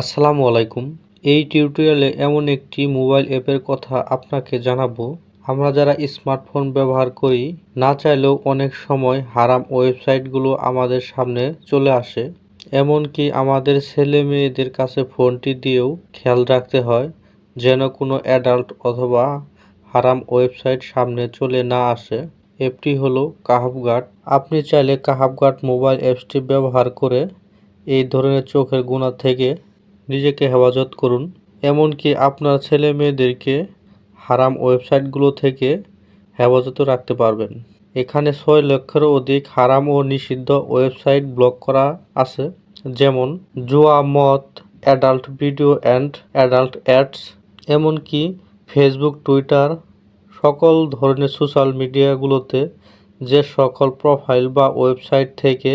আসসালামু আলাইকুম। এই টিউটোরিয়ালে এমন একটি মোবাইল অ্যাপের কথা আপনাকে জানাব। আমরা যারা স্মার্টফোন ব্যবহার করি, না চাইলেও অনেক সময় হারাম ওয়েবসাইটগুলো আমাদের সামনে চলে আসে। এমনকি আমাদের ছেলে মেয়েদের কাছে ফোনটি দিয়েও খেয়াল রাখতে হয়, যেন কোনো অ্যাডাল্ট অথবা হারাম ওয়েবসাইট সামনে চলে না আসে। অ্যাপটি হলো কাহাবগার্ড আপনি চাইলে কাহাবগার্ড মোবাইল অ্যাপসটি ব্যবহার করে এই ধরনের চোখের গুণা থেকে নিজেকে হেফাজত করুন। এমনকি আপনার ছেলে মেয়েদেরকে হারাম ওয়েবসাইটগুলো থেকে হেফাজত রাখতে পারবেন। এখানে ছয় লক্ষেরও অধিক হারাম ও নিষিদ্ধ ওয়েবসাইট ব্লক করা আছে, যেমন জুয়া মত adult video and adult ads, এমনকি ফেসবুক, টুইটার সকল ধরনের সোশ্যাল মিডিয়াগুলোতে যে সকল প্রোফাইল বা ওয়েবসাইট থেকে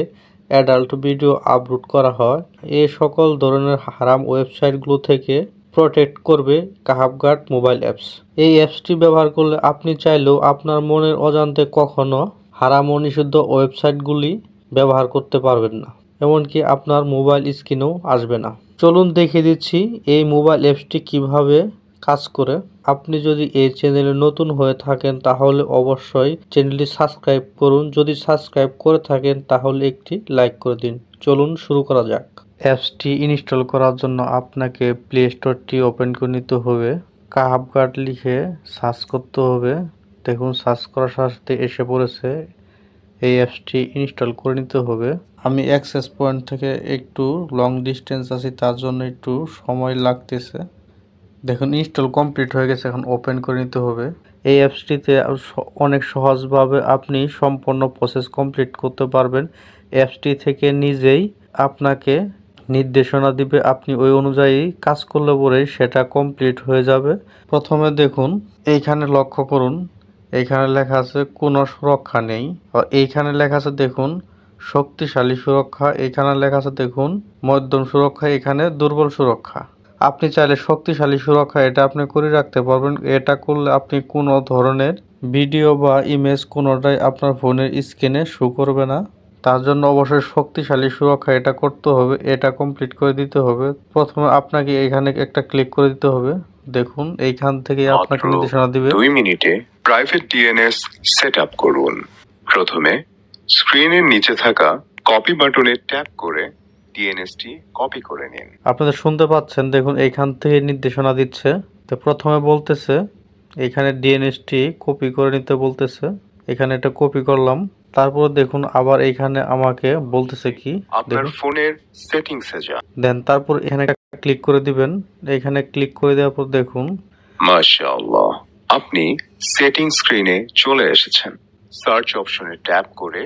অ্যাডাল্ট ভিডিও আপলোড করা হয়। এ সকল ধরনের হারাম ওয়েবসাইটগুলো থেকে প্রোটেক্ট করবে কাহাবগার্ড মোবাইল অ্যাপস এই অ্যাপসটি ব্যবহার করলে আপনি চাইলেও আপনার মনের অজান্তে কখনো হারাম ও নিষিদ্ধ ওয়েবসাইটগুলি ব্যবহার করতে পারবেন না, এমনকি আপনার মোবাইল স্ক্রিনেও আসবে না। চলুন দেখিয়ে দিচ্ছি এই মোবাইল অ্যাপসটি কীভাবে কাজ করে। আপনি যদি এই চ্যানেলে নতুন হয়ে থাকেন, তাহলে অবশ্যই চ্যানেলটি সাবস্ক্রাইব করুন। যদি সাবস্ক্রাইব করে থাকেন, তাহলে একটি লাইক করে দিন। চলুন শুরু করা যাক। অ্যাপসটি ইনস্টল করার জন্য আপনাকে প্লে স্টোরটি ওপেন করে নিতে হবে। কাহাবগার্ড লিখে সার্চ করতে হবে। দেখুন সার্চ করার সাথে এসে পড়েছে। এই অ্যাপসটি ইনস্টল করে নিতে হবে। আমি অ্যাক্সেস পয়েন্ট থেকে একটু লং ডিস্টেন্স আছি, তার জন্য একটু সময় লাগতেছে। দেখুন ইনস্টল কমপ্লিট হয়ে গেছে, এখন ওপেন করে নিতে হবে। এই অ্যাপসটিতে অনেক সহজভাবে আপনি সম্পূর্ণ প্রসেস কমপ্লিট করতে পারবেন। অ্যাপসটি থেকে নিজেই আপনাকে নির্দেশনা দিবে, আপনি ওই অনুযায়ী কাজ করলে পরেই সেটা কমপ্লিট হয়ে যাবে। প্রথমে দেখুন, এইখানে লক্ষ্য করুন, এইখানে লেখা আছে, কোনো সুরক্ষা নেই। এইখানে লেখা আছে, দেখুন, শক্তিশালী সুরক্ষা। এখানে লেখা আছে, দেখুন, মধ্যম সুরক্ষা। এখানে দুর্বল সুরক্ষা। আপনি চাইলে শক্তিশালী সুরক্ষা এটা আপনি করে রাখতে পারবেন। এটা করলে আপনি কোনো ধরনের ভিডিও বা ইমেজ কোনোটাই আপনার ফোনের স্ক্রিনে শো করবে না। তার জন্য অবশ্যই শক্তিশালী সুরক্ষা এটা করতে হবে এটা কমপ্লিট করে দিতে হবে। প্রথমে আপনাকে এখানে একটা ক্লিক করে দিতে হবে। দেখুন এইখান থেকে আপনাকে নির্দেশনা দিবে। দুই মিনিটে প্রাইভেট ডিএনএস সেট আপ করুন। প্রথমে স্ক্রিনের নিচে থাকা কপি বাটনে ট্যাপ করে ডিএনএসটি কপি করে নিন। আপনাদের শুনতে পাচ্ছেন দেখুন এইখান থেকে নির্দেশনা দিচ্ছে। তো প্রথমে বলতেছে এখানে ডিএনএসটি কপি করে নিতে বলতেছে। এখানে এটা কপি করলাম। তারপর দেখুন আবার এইখানে আমাকে বলতেছে কি আপনার ফোনের সেটিংসে যান। দেন তারপর এখানে একটা ক্লিক করে দিবেন। এখানে ক্লিক করে দেওয়ার পর দেখুন। মাশাআল্লাহ আপনি সেটিং স্ক্রিনে চলে এসেছেন। সার্চ অপশনে ট্যাপ করে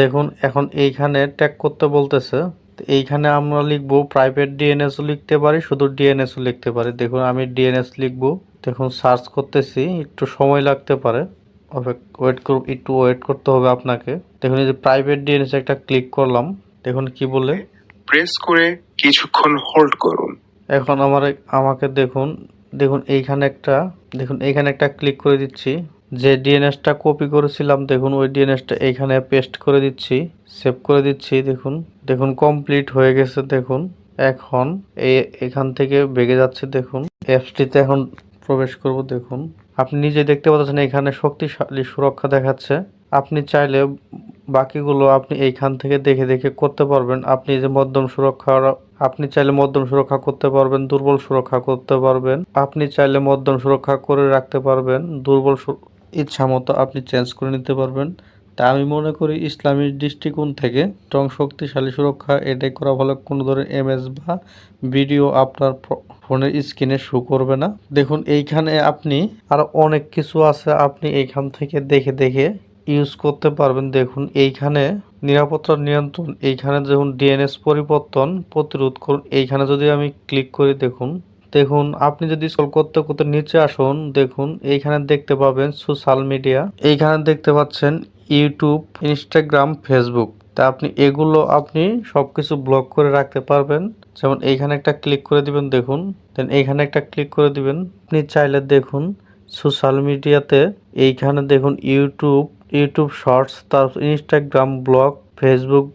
দেখুন এখন এইখানে ট্যাগ করতে বলতেছে। তো এইখানে আমরা লিখব প্রাইভেট ডিএনএসও লিখতে পারি শুধু ডিএনএসও লিখতে পারি। দেখুন আমি ডিএনএস লিখব। দেখুন সার্চ করতেছি একটু সময় লাগতে পারে। ওয়েট করব একটু ওয়েট করতে হবে আপনাকে। দেখুন এই যে প্রাইভেট ডিএনএস একটা ক্লিক করলাম। দেখুন কি বলে? প্রেস করে কিছুক্ষণ হোল্ড করুন। এখন আমার আমাকে দেখুন দেখুন এইখানে একটা দেখুন এইখানে একটা ক্লিক করে দিচ্ছি। যে ডিএনএসটা কপি করেছিলাম, দেখুন, ওই ডিএনএসটা এইখানে পেস্ট করে দিচ্ছি সেভ করে দিচ্ছি, দেখুন দেখুন কমপ্লিট হয়ে গেছে, দেখুন, এখন এখান থেকে বেগে যাচ্ছে, দেখুন অ্যাপসটিতে এখন প্রবেশ করব, দেখুন, আপনি নিজে দেখতে পাচ্ছেন এখানে শক্তিশালী সুরক্ষা দেখাচ্ছে, আপনি চাইলে বাকিগুলো আপনি এইখান থেকে দেখে দেখে করতে পারবেন, আপনি যে মধ্যম সুরক্ষা আপনি চাইলে মধ্যম সুরক্ষা করতে পারবেন, দুর্বল সুরক্ষা করতে পারবেন, আপনি চাইলে মধ্যম সুরক্ষা করে রাখতে পারবেন, দুর্বল ইচ্ছা মতো আপনি চেঞ্জ করে নিতে পারবেন। তা আমি মনে করি ইসলামী দৃষ্টিকোণ থেকে স্ট্রং শক্তিশালী সুরক্ষা, এটাই করা ভালো। কোনো ধরনের এমএস বা ভিডিও আপনার ফোনের স্ক্রিনে শো করবে না। দেখুন, এইখানে আপনি আরও অনেক কিছু আছে আপনি এইখান থেকে দেখে দেখে ইউজ করতে পারবেন। দেখুন, এইখানে নিরাপত্তা নিয়ন্ত্রণ, এইখানে দেখুন ডিএনএস পরিবর্তন প্রতিরোধ করুন। এইখানে যদি আমি ক্লিক করি, দেখুন দেখুন, আপনি যদি স্ক্রল করতে করতে নিচে আসুন, দেখুন, এইখানে দেখতে পাবেন সোশ্যাল মিডিয়া এইখানে দেখতে পাচ্ছেন ইউটিউব ইনস্টাগ্রাম ফেসবুক তা আপনি এগুলো আপনি সব কিছু ব্লক করে রাখতে পারবেন। যেমন এইখানে একটা ক্লিক করে দিবেন, দেখুন। দেন এইখানে একটা ক্লিক করে দিবেন। আপনি চাইলে দেখুন সোশ্যাল মিডিয়াতে এইখানে দেখুন ইউটিউব ইউটিউব শর্টস তারপর ইনস্টাগ্রাম ব্লগ ফেসবুক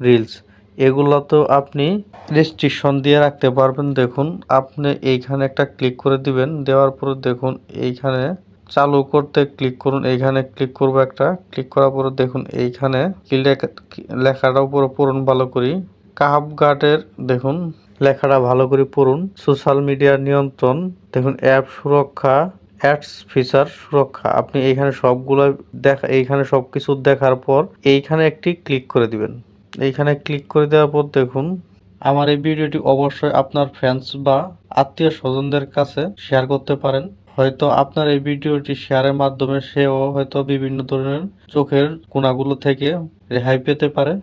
রিলস এগুলোতেও আপনি রেস্ট্রিকশন দিয়ে রাখতে পারবেন। দেখুন, আপনি এইখানে একটা ক্লিক করে দিবেন। দেওয়ার পরে দেখুন, এইখানে চালু করতে ক্লিক করুন। এইখানে ক্লিক করব একটা। ক্লিক করার পরে দেখুন, এইখানে লেখাটা উপরে পড়ুন ভালো করি। কাহাব গার্ডের দেখুন, লেখাটা ভালো করে পড়ুন। সোশ্যাল মিডিয়ার নিয়ন্ত্রণ, দেখুন অ্যাপ সুরক্ষা অ্যাডস ফিচার সুরক্ষা। আপনি এইখানে সবগুলো দেখা, এইখানে সব কিছু দেখার পর এইখানে একটি ক্লিক করে দিবেন। এইখানে ক্লিক করে দেওয়ার পর দেখুন। আমার এই ভিডিওটি অবশ্যই আপনার ফ্রেন্ডস বা আত্মীয় স্বজনদের কাছে শেয়ার করতে পারেন। হয়তো আপনার এই ভিডিওটি শেয়ারের মাধ্যমে সেও হয়তো বিভিন্ন ধরনের চোখের কোনাগুলো থেকে রেহাই পেতে পারে।